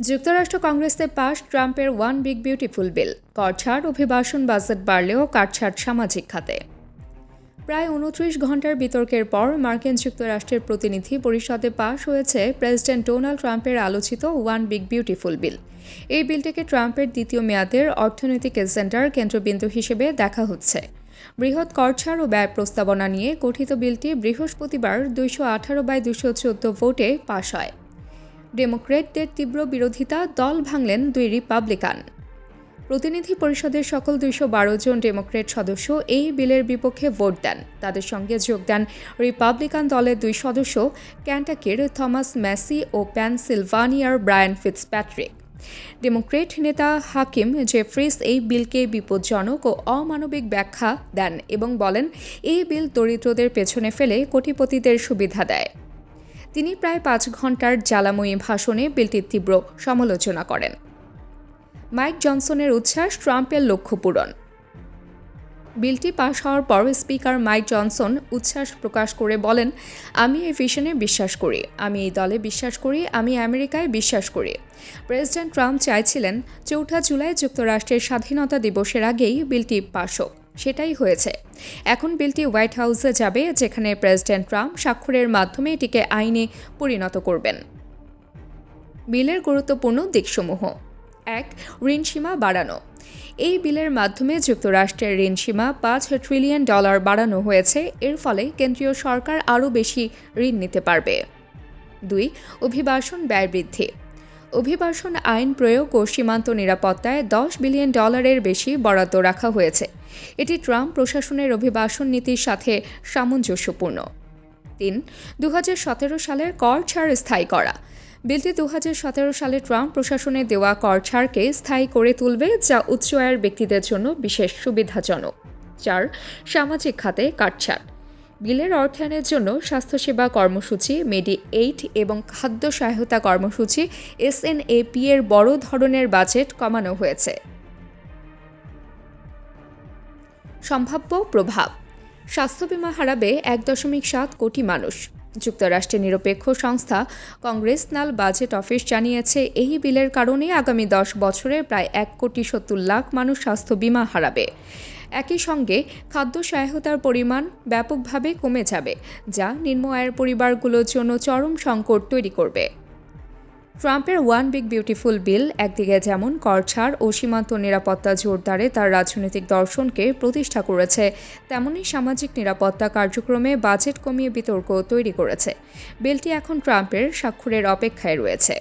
যুক্তরাষ্ট্র কংগ্রেসে পাশ ট্রাম্পের ওয়ান বিগ বিউটিফুল বিল, করছাড়, অভিবাসন, বাজেট বাড়লেও কাটছাড় সামাজিক খাতে। প্রায় উনত্রিশ ঘণ্টার বিতর্কের পর মার্কিন যুক্তরাষ্ট্রের প্রতিনিধি পরিষদে পাশ হয়েছে প্রেসিডেন্ট ডোনাল্ড ট্রাম্পের আলোচিত ওয়ান বিগ বিউটিফুল বিল। এই বিলটিকে ট্রাম্পের দ্বিতীয় মেয়াদের অর্থনৈতিক এজেন্ডার কেন্দ্রবিন্দু হিসেবে দেখা হচ্ছে। বৃহৎ করছাড় ও ব্যয় প্রস্তাবনা নিয়ে গঠিত বিলটি বৃহস্পতিবার দুইশো আঠারো বাই দুশো চোদ্দ ভোটে পাশ হয়। ডেমোক্রেটদের তীব্র বিরোধিতা দল ভাঙলেন দুই রিপাবলিকান। প্রতিনিধি পরিষদের সকল দুইশো বারো জন ডেমোক্রেট সদস্য এই বিলের বিপক্ষে ভোট দেন। তাদের সঙ্গে যোগ দেন রিপাবলিকান দলের দুই সদস্য ক্যান্টাকির থমাস ম্যাসি ও প্যানসিলভানিয়ার ব্রায়ান ফিটসপ্যাট্রিক ডেমোক্রেট নেতা হাকিম জেফ্রিস এই বিলকে বিপজ্জনক ও অমানবিক ব্যাখ্যা দেন এবং বলেন, এই বিল দরিদ্রদের পেছনে ফেলে কোটিপতিদের সুবিধা দেয়। তিনি প্রায় পাঁচ ঘণ্টার জ্বালাময়ী ভাষণে বিলটির তীব্র সমালোচনা করেন। মাইক জনসনের উচ্ছ্বাস ট্রাম্পের লক্ষ্য পূরণ। বিলটি পাশ হওয়ার পর স্পিকার মাইক জনসন উচ্ছ্বাস প্রকাশ করে বলেন, আমি এই ভিশনে বিশ্বাস করি। আমি এই দলে বিশ্বাস করি, আমি আমেরিকায় বিশ্বাস করি। প্রেসিডেন্ট ট্রাম্প চাইছিলেন, চৌঠা জুলাই যুক্তরাষ্ট্রের স্বাধীনতা দিবসের আগেই বিলটি পাশ হোক। সেটাই হয়েছে। এখন বিলটি হোয়াইট হাউসে যাবে, যেখানে প্রেসিডেন্ট ট্রাম্প স্বাক্ষরের মাধ্যমে এটিকে আইনে পরিণত করবেন। বিলের গুরুত্বপূর্ণ দিকসমূহ। এক ঋণসীমা বাড়ানো। এই বিলের মাধ্যমে যুক্তরাষ্ট্রের ঋণসীমা পাঁচ ট্রিলিয়ন ডলার বাড়ানো হয়েছে। এর ফলে কেন্দ্রীয় সরকার আরও বেশি ঋণ নিতে পারবে। দুই, অভিবাসন ব্যয় বৃদ্ধি। অভিবাসন আইন প্রয়োগ ও সীমান্ত নিরাপত্তায় দশ বিলিয়ন ডলারের বেশি বরাদ্দ রাখা হয়েছে। এটি ট্রাম্প প্রশাসনের অভিবাসন নীতির সাথে সামঞ্জস্যপূর্ণ। তিন দু সালের কর ছাড় স্থায়ী করা। বিলটি দু হাজার সতেরো সালে ট্রাম্প প্রশাসনে দেওয়া কর ছাড়কে স্থায়ী করে তুলবে, যা উচ্চ আয়ের ব্যক্তিদের জন্য বিশেষ সুবিধাজনক। চার, সামাজিক খাতে কাটছাড় বিলের অর্থায়নের জন্য স্বাস্থ্যসেবা কর্মসূচি, মেডি এইট এবং খাদ্য সহায়তা কর্মসূচি এসএনএপি এর বড় ধরনের বাজেট কমানো হয়েছে। সম্ভাব্য প্রভাব। স্বাস্থ্য বিমা হারাবে এক দশমিক সাত কোটি মানুষ। যুক্তরাষ্ট্রের নিরপেক্ষ সংস্থা কংগ্রেসনাল বাজেট অফিস জানিয়েছে, এই বিলের কারণে আগামী দশ বছরে প্রায় এক কোটি সত্তর লাখ মানুষ স্বাস্থ্য বিমা হারাবে। একই সঙ্গে খাদ্য সহায়তার পরিমাণ ব্যাপকভাবে কমে যাবে, যা নিম্ন আয়ের পরিবারগুলোর জন্য চরম সংকট তৈরি করবে। ট্রাম্পের ওয়ান বিগ বিউটিফুল বিল, একদিকে যেমন করছাড় ও সীমান্ত নিরাপত্তা জোরদারে তার রাজনৈতিক দর্শনকে প্রতিষ্ঠা করেছে তেমনই সামাজিক নিরাপত্তা কার্যক্রমে বাজেট কমিয়ে বিতর্ক তৈরি করেছে। বিলটি এখন ট্রাম্পের স্বাক্ষরের অপেক্ষায় রয়েছে।